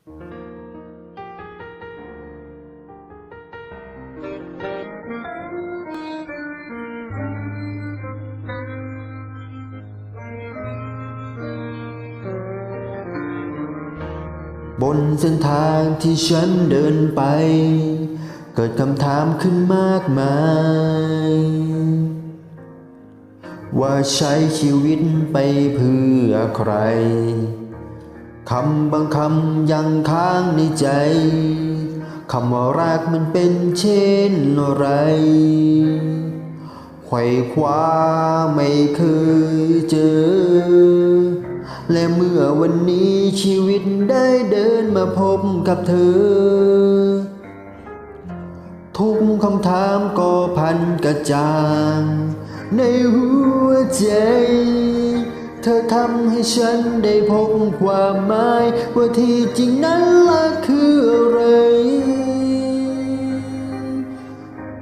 บนเส้นทางที่ฉันเดินไป เกิดคำถามขึ้นมากมาย ว่าใช้ชีวิตไปเพื่อใคร คำบางคำยังค้างในใจ คำว่ารักมันเป็นเช่นไรไขว่คว้าไม่เคยเจอ และเมื่อวันนี้ชีวิตได้เดินมาพบกับเธอ ทุกคำถามก็พันกระจาง ในหัวใจ เธอทำให้ฉันได้พบความหมาย ว่าที่จริงนั้นละคืออะไร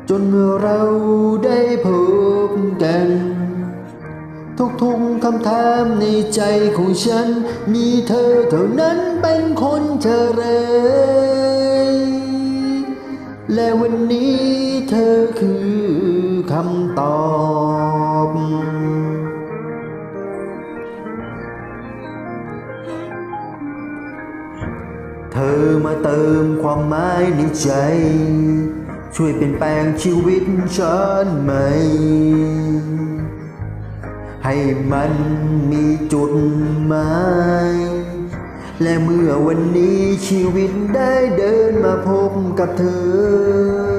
จนเมื่อเราได้พบกัน ทุกๆคำถามในใจของฉัน มีเธอเท่านั้นเป็นคนเฉลยและวันนี้เธอคือคำตอบ ธอมาเติมความหมายในใจ ช่วยเปลี่ยนแปลงชีวิตฉันไหม ให้มันมีจุดหมาย และเมื่อวันนี้ชีวิตได้เดินมาพบกับเธอ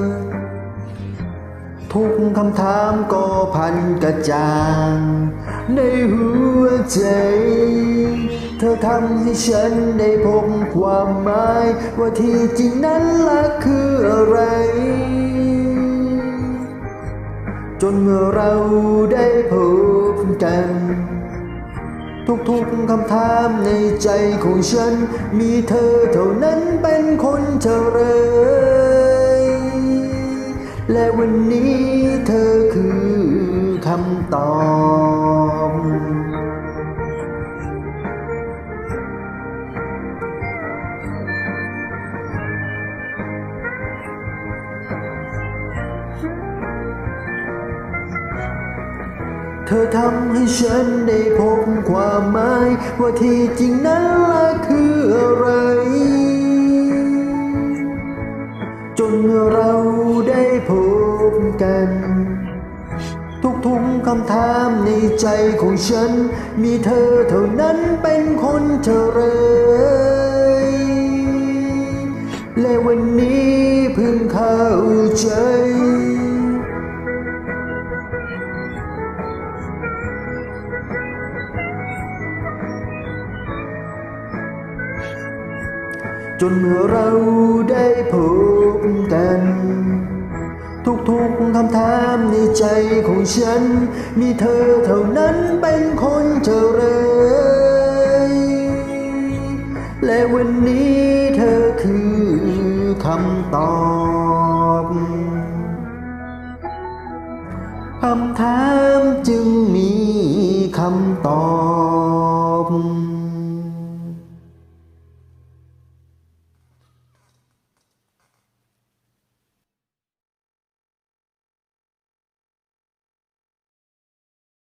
ทุกคำถามก็พันกระจาง ในหัวใจ เธอทำให้ฉันได้พบความหมาย ว่าที่จริงนั้นละคืออะไร จนเมื่อเราได้พบกัน ทุกๆคำถามในใจของฉัน มีเธอเท่านั้นเป็นคนเฉลยและวันนี้เธอคือคำตอบ เธอทำให้ฉันได้พบความหมาย ว่าที่จริงนั้นละคืออะไร จนเราได้พบกัน ทุกๆคำถามในใจของฉัน มีเธอเท่านั้นเป็นคนเฉลย และวันนี้เพิ่งเข้าใจ จนเมื่อเราได้พบกัน ทุกๆคำถามในใจของฉัน มีเธอเท่านั้นเป็นคนเฉลยและวันนี้เธอคือคำตอบคำถามจึงมี